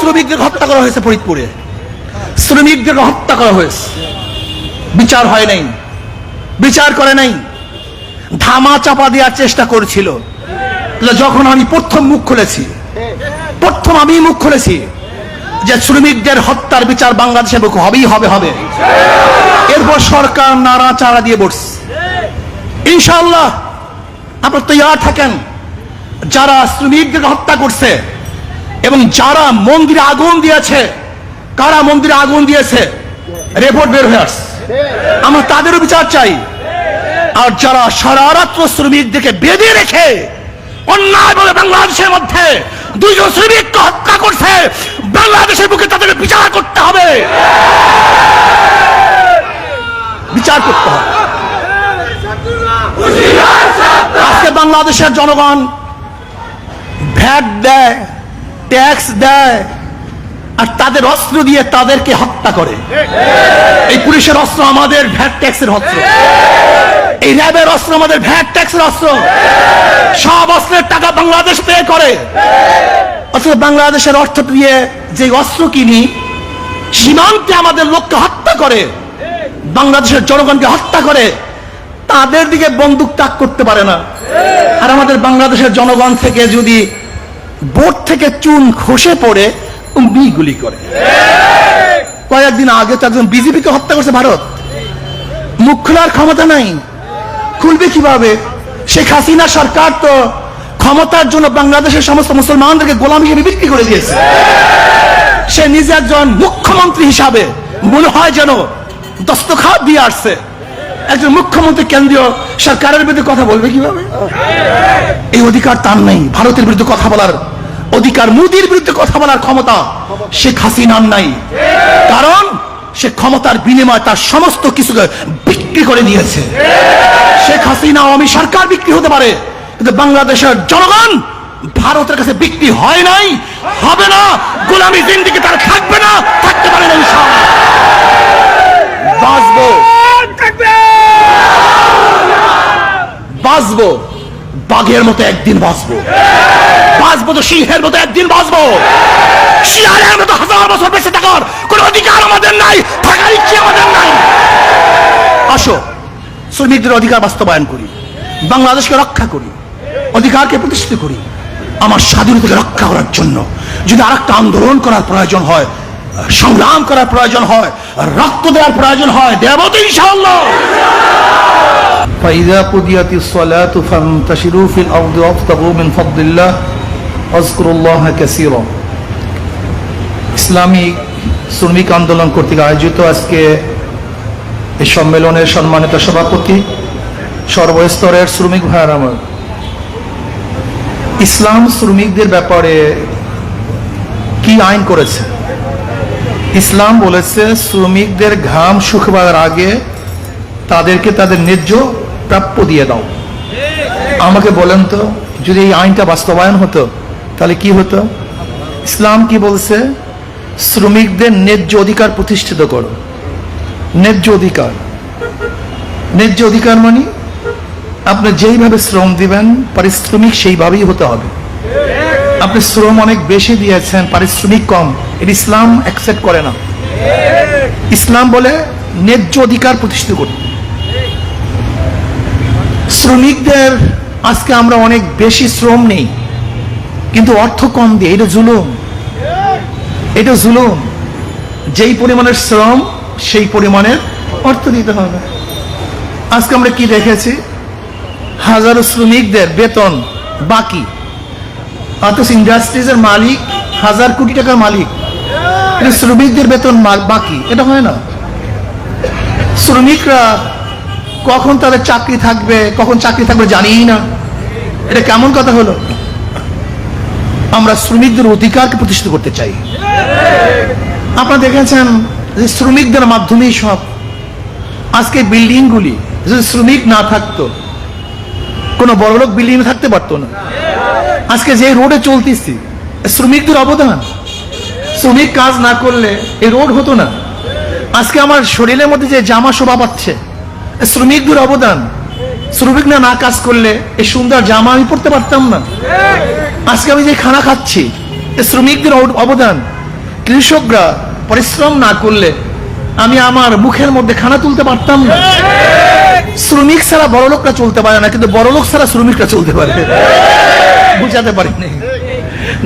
শ্রমিকদের হত্যা করা হয়েছে ফরিদপুরে। শ্রমিকদের হত্যা করা হয়েছে। বিচার হয় নাই। বিচার করে নাই। ধামা চাপা দেওয়ার চেষ্টা করছিল। যখন আমি প্রথম মুখ খুলেছি, প্রথম আমি মুখ খুলেছি যে শ্রমিকদের হত্যার বিচার বাংলাদেশে বুক হবেই হবে হবে। এরপর সরকার নাড়াচাড়া দিয়ে বসছে। ইনশাআল্লাহ আপনার তৈয়ার থাকেন। যারা শ্রমিকদের হত্যা করছে এবং যারা মন্দিরে আগুন দিয়েছে, কারা মন্দিরে আগুন দিয়েছে? রিপোর্ট বের হয়ে আসছে। আমরা তাদেরও বিচার চাই। আর যারা সারা রাত্র শ্রমিকদেরকে বেঁধে রেখে অন্যায় বলে বাংলাদেশের মধ্যে দুইজন শ্রমিককে হত্যা করছে, বাংলাদেশের বুকে তাদের বিচার করতে হবে। বিচার করতে হবে। আজকে বাংলাদেশের জনগণ ভ্যাট দেয়। ট্যাক্স দেয় আর তাদের অস্ত্র দিয়ে তাদেরকে হত্যা করে। এই পুলিশের অস্ত্র আমাদের ভ্যাট ট্যাক্সের অস্ত্র। এই র্যাবের অস্ত্র আমাদের ভ্যাট ট্যাক্সের অস্ত্র। সব অস্ত্রের টাকা বাংলাদেশ পে করে। অথচ বাংলাদেশের অর্থ দিয়ে যে অস্ত্র কিনি, সীমান্তে আমাদের লোককে হত্যা করে, বাংলাদেশের জনগণকে হত্যা করে, তাদের দিকে বন্দুক তাক করতে পারে না। আর আমাদের বাংলাদেশের জনগণ থেকে যদি বোট থেকে চুন খসে পড়ে উম্বি গুলি করে। কয়েকদিন আগে তো একজন বিজেপিকে হত্যা করছে ভারত। মুখ খোলার ক্ষমতা নাই। খুলবে কীভাবে? শেখ হাসিনা সরকার তো ক্ষমতার জন্য বাংলাদেশের সমস্ত মুসলমানদেরকে গোলাম হিসেবে বিক্রি করে দিয়েছে। সে নিজে একজন মুখ্যমন্ত্রী হিসাবে মনে হয় যেন দস্তখাত দিয়ে আসছে। একজন মুখ্যমন্ত্রী কেন্দ্রীয় সরকারের বিরুদ্ধে কথা বলবে কীভাবে? এই অধিকার তার নেই। ভারতের বিরুদ্ধে কথা বলার অধিকার মোদির বিরুদ্ধে কথা বলার ক্ষমতা শেখ হাসিনার নাই। কারণ সে ক্ষমতার বিনিময়ে তার সমস্ত কিছুকে বিক্রি করে নিয়েছে শেখ হাসিনা আওয়ামী সরকার বিক্রি হতে পারে? কিন্তু বাংলাদেশের জনগণ ভারতের কাছে বিক্রি হয় নাই, হবে না, গোলামি জিন্দিকে তার থাকবে না, থাকতে পারে না বাঁচবো। বাঁচবো। বাঘের মতো একদিন বাঁচবো। বাঁচবো তো সিংহের মতো একদিন বাঁচবো শিয়ালের মতো হাজার বছর বেঁচে থাকার কোন অধিকার আমাদের নাই থাকার ইচ্ছে আমাদের নাই আসো শ্রমিকদের অধিকার বাস্তবায়ন করি বাংলাদেশকে রক্ষা করি অধিকারকে প্রতিষ্ঠিত করি আমার স্বাধীনতাকে রক্ষা করার জন্য যদি আর একটা আন্দোলন করার প্রয়োজন হয় সংগ্রাম করার প্রয়োজন হয় রক্ত দেওয়ার প্রয়োজন হয় দেব তো ইনশাআল্লাহ فإذا قضيت الصلاة فانتشروا في الأرض وابتغوا من فضل الله অজকুরুল্লাহ কাসির। শ্রমিক আন্দোলন কর্তৃক আয়োজিত আজকে এই সম্মেলনের সম্মানিত সভাপতি, সর্বস্তরের শ্রমিক ভাইয়ার আমার ইসলাম শ্রমিকদের ব্যাপারে কি আইন করেছে? ইসলাম বলেছে, শ্রমিকদের ঘাম শুকবার আগে তাদেরকে তাদের ন্যায্য প্রাপ্য দিয়ে দাও। আমাকে বলেন তো, যদি এই আইনটা বাস্তবায়ন হতো তাহলে কি হতো? ইসলাম কি বলছে? শ্রমিকদের ন্যায্য অধিকার প্রতিষ্ঠিত করো। ন্যায্য অধিকার। ন্যায্য অধিকার মানে আপনি যেইভাবে শ্রম দিবেন, পারিশ্রমিক সেইভাবেই হতে হবে। আপনি শ্রম অনেক বেশি দিয়েছেন, পারিশ্রমিক কম। এটা ইসলাম অ্যাকসেপ্ট করে না। ইসলাম বলে ন্যায্য অধিকার প্রতিষ্ঠিত করতে। শ্রমিকদের আজকে আমরা অনেক বেশি শ্রম নেই। কিন্তু অর্থ কম দিয়ে, এটা জুলুম। এটা জুলুম। যেই পরিমাণের শ্রম, সেই পরিমাণের অর্থ দিতে হবে। আজকে আমরা কি দেখেছি? হাজারো শ্রমিকদের বেতন বাকি। অথচ ইন্ডাস্ট্রিজের মালিক, হাজার কোটি টাকার মালিক। শ্রমিকদের বেতন বাকি। এটা হয় না। শ্রমিকরা কখন তাদের চাকরি থাকবে, কখন চাকরি থাকবে জানিই না। এটা কেমন কথা হলো? আমরা শ্রমিকদের অধিকারকে প্রতিষ্ঠিত করতে চাই। আপনারা দেখেছেন যে শ্রমিকদের মাধ্যমেই সব। আজকে বিল্ডিংগুলি যদি শ্রমিক না থাকতো, কোনো বড় বড়লোক বিল্ডিং থাকতে পারতো না। আজকে যে রোডে চলতেছি শ্রমিকদের অবদান। শ্রমিক কাজ না করলে এই রোড হতো না। আজকে আমার শরীরের মধ্যে যে জামা শোভা পাচ্ছে শ্রমিকদের অবদান। শ্রমিক না কাজ করলে এই সুন্দর জামা আমি পড়তে পারতাম না। আজকে আমি যে খানা খাচ্ছি শ্রমিকদের অবদান। কৃষকরা পরিশ্রম না করলে আমি আমার মুখের মধ্যে খানা তুলতে পারতাম না। শ্রমিক ছাড়া বড় লোকরা চলতে পারে না, কিন্তু বড় লোক ছাড়া শ্রমিকরা চলতে পারে। বুঝাতে পারিনি।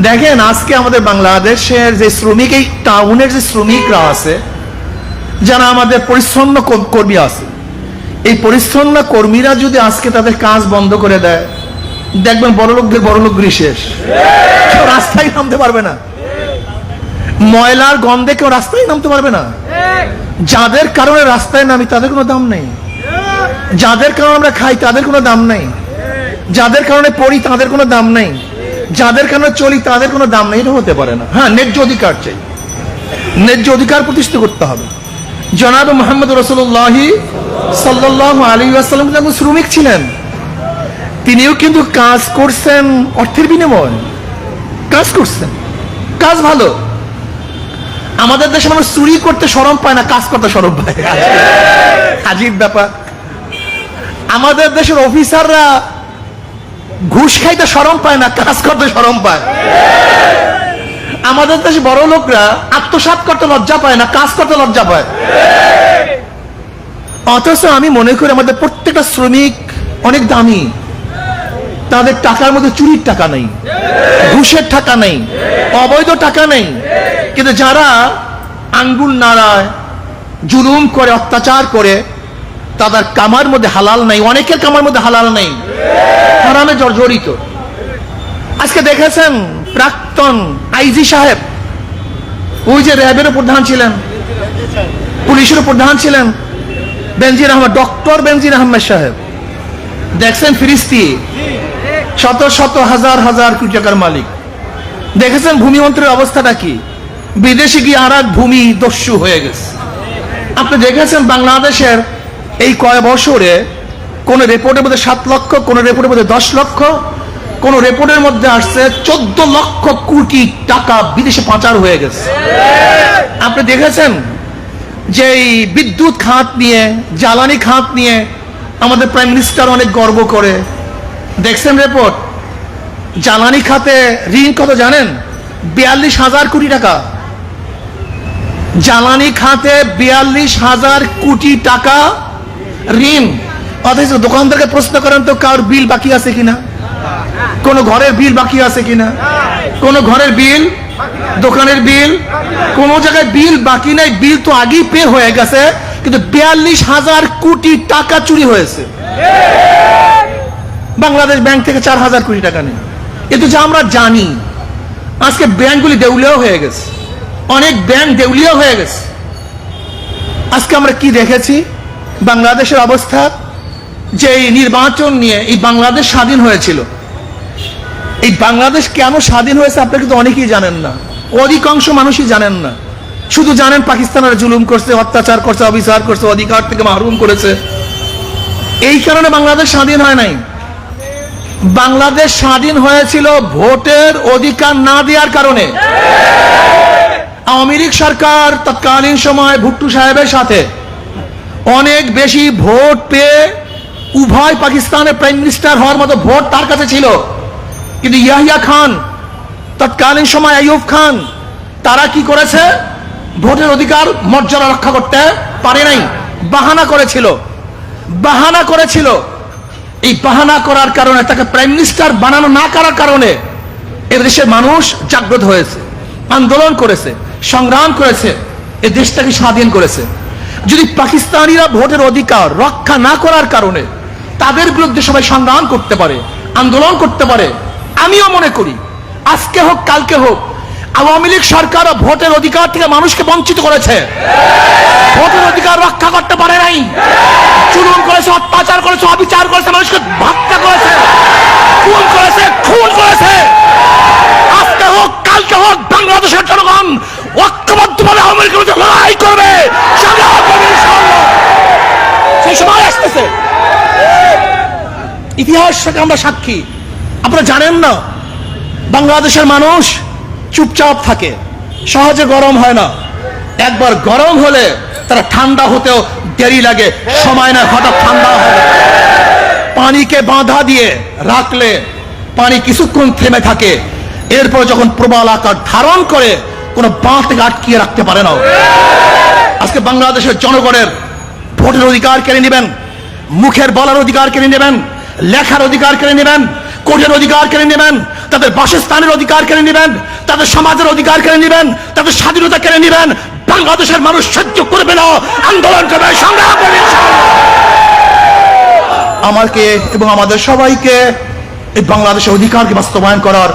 দেখেন, আজকে আমাদের বাংলাদেশের যে শ্রমিক, এই টাউনের যে শ্রমিকরা আছে, যারা আমাদের কর- কর্মী আছে এই পরিচ্ছন্ন কর্মীরা যদি আজকে তাদের কাজ বন্ধ করে দেয়, দেখবেন বড় লোকদের বড় লোকগুলি শেষ। কেউ রাস্তায় নামতে পারবে না। ময়লার গন্ধে কেউ রাস্তায় নামতে পারবে না। যাদের কারণে রাস্তায় নামি, তাদের কোনো দাম নেই। যাদের কারণে আমরা খাই, তাদের কোনো দাম নেই। যাদের কারণে পড়ি, তাদের কোনো দাম নেই। যাদের কারণে চলি, তাদের কোনো দাম নেই। এটা হতে পারে না। হ্যাঁ ন্যায্য অধিকার চাই। ন্যায্য অধিকার প্রতিষ্ঠা করতে হবে। জনাব মোহাম্মদ রসুল্লাহি সাল্লাহ আলী আসাল্লাম যখন শ্রমিক ছিলেন, তিনিও কিন্তু কাজ করছেন অর্থের বিনিময়। কাজ করছেন। কাজ ভালো। আমাদের দেশে মানুষ চুরি করতে সরম পায় না, কাজ করতে সরম পায়। আজীব ব্যাপার। আমাদের দেশের অফিসাররা ঘুষ খাইতে সরম পায় না, কাজ করতে সরম পায়। আমাদের দেশে বড় লোকরা আত্মসাৎ করতে লজ্জা পায় না, কাজ করতে লজ্জা পায়। অথচ আমি মনে করি আমাদের প্রত্যেকটা শ্রমিক অনেক দামি। তাদের টাকার মধ্যে চুরির টাকা নেই, ঘুষের টাকা নেই, অবৈধ টাকা নেই। কিন্তু যারা আঙ্গুল নাড়ায়, জুলুম করে, অত্যাচার করে, তাদের কামার মধ্যে হালাল নেই, অনেকের কামার মধ্যে হালাল নেই। হারামে জর্জরিত। আজকে দেখেছেন প্রাক্তন আইজি সাহেব, ওই যে র্যাবের প্রধান ছিলেন, পুলিশের প্রধান ছিলেন, বেনজির আহমেদ, ডক্টর বেনজির আহমেদ সাহেব। দেখছেন ফিরিস্তি? শত শত হাজার হাজার কোটি টাকার মালিক। দেখেছেন ভূমিমন্ত্রীর অবস্থাটা কি? বিদেশে গিয়ে আর ভূমি দস্যু হয়ে গেছে। আপনি দেখেছেন বাংলাদেশের এই কয় বছরে কোন রেপোর্টের মধ্যে সাত লক্ষ, কোন রেপোর্টের মধ্যে দশ লক্ষ কোন রিপোর্টের মধ্যে আসছে, চোদ্দ লক্ষ কোটি টাকা বিদেশে পাচার হয়ে গেছে। আপনি দেখেছেন যে বিদ্যুৎ খাত নিয়ে, জ্বালানি খাত নিয়ে আমাদের প্রাইম মিনিস্টার অনেক গর্ব করে। দেখছেন রিপোর্ট জ্বালানি খাতে ঋণ কত জানেন? বিয়াল্লিশ হাজার কোটি টাকা। জ্বালানি খাতে বিয়াল্লিশ হাজার কোটি টাকা ঋণ। অথচ দোকানদারকে প্রশ্ন করেন তো কার বিল বাকি আছে কিনা? কোন ঘরের বিল বাকি আছে কিনা? কোন ঘরের বিল? দোকানের বিল? কোন জায়গায় বিল বাকি নাই, বিল তো আগেই পে হয়ে গেছে, কিন্তু বিয়াল্লিশ হাজার কোটি টাকা চুরি হয়েছে। বাংলাদেশ ব্যাংক থেকে চার হাজার কোটি টাকা নেই। কিন্তু যা আমরা জানি, আজকে ব্যাংকগুলি দেউলিয়াও হয়ে গেছে। অনেক ব্যাংক দেউলিয়া হয়ে গেছে। আজকে আমরা কি দেখেছি? বাংলাদেশের অবস্থা যে নির্বাচন নিয়ে এই বাংলাদেশ স্বাধীন হয়েছিল। এই বাংলাদেশ কেন স্বাধীন হয়েছে আপনি কিন্তু অনেকেই জানেন না। অধিকাংশ মানুষই জানেন না। শুধু জানেন পাকিস্তানের জুলুম করছে, অত্যাচার করছে, অবিচার করছে, অধিকার থেকে মাহরুম করেছে। এই কারণে বাংলাদেশ স্বাধীন হয় নাই। বাংলাদেশ স্বাধীন হয়েছিল ভোটের অধিকার না দেওয়ার কারণে। আওয়ামী লীগ সরকার তৎকালীন সময় ভুট্টু সাহেবের সাথে অনেক বেশি ভোট পেয়ে উভয় পাকিস্তানের প্রাইম মিনিস্টার হওয়ার মতো ভোট তার কাছে ছিল। কিন্তু ইয়াহিয়া খান, তৎকালীন সময় আইয়ুব খান, তারা কি করেছে? ভোটের অধিকার, মর্যাদা রক্ষা করতে পারে নাই। বাহানা করেছিল। বাহানা করেছিল। এই বাহানা করার কারণে, তাকে প্রাইম মিনিস্টার বানানো না করার কারণে এ দেশের মানুষ জাগ্রত হয়েছে, আন্দোলন করেছে, সংগ্রাম করেছে, এ দেশটাকে স্বাধীন করেছে। যদি পাকিস্তানিরা ভোটের অধিকার রক্ষা না করার কারণে তাদের বিরুদ্ধে সবাই সংগ্রাম করতে পারে, আন্দোলন করতে পারে আমিও মনে করি, আজকে হোক, কালকে হোক, আওয়ামী লীগ সরকারও ভোটের অধিকার থেকে মানুষকে বঞ্চিত করেছে। ভোটের অধিকার রক্ষা করতে পারে নাই। চুলুম করেছে, অত্যাচার করেছে, অবিচার করেছে, মানুষকে হত্যা করেছে, খুন করেছে খুন করেছে। আজকে হোক, কালকে হোক, বাংলাদেশের জনগণ ঐক্যবদ্ধভাবে আওয়ামী লীগের লড়াই করবে। সেই সময় আসতেছে। ইতিহাস আমরা সাক্ষী। আপনারা জানেন না? বাংলাদেশের মানুষ চুপচাপ থাকে, সহজে গরম হয় না। একবার গরম হলে তারা ঠান্ডা হতেও দেরি লাগে, সময় না হঠাৎ ঠান্ডা হয়। পানিকে বাঁধা দিয়ে রাখলে পানি কিছুক্ষণ থেমে থাকে। এরপর যখন প্রবল আকার ধারণ করে, কোনো বাঁধ থেকে আটকিয়ে রাখতে পারে না। আজকে বাংলাদেশের জনগণের ভোটের অধিকার কেড়ে নেবেন, মুখের বলার অধিকার কেড়ে নেবেন, লেখার অধিকার কেড়ে নেবেন কোর্টের অধিকার কেড়ে নেবেন, তাদের বাসস্থানের অধিকার কেড়ে নেবেন, তাদের সমাজের অধিকার কেড়ে নেবেন, তাদের স্বাধীনতা কেড়ে নেবেন। বাংলাদেশের মানুষ সহ্য করবে না, আন্দোলন করবে, সংগ্রাম করবে আমাকে এবং আমাদের সবাইকে এই বাংলাদেশের অধিকারকে বাস্তবায়ন করার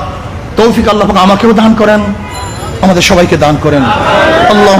তৌফিক আল্লাহ আমাকেও দান করেন, আমাদের সবাইকে দান করেন। আল্লাহ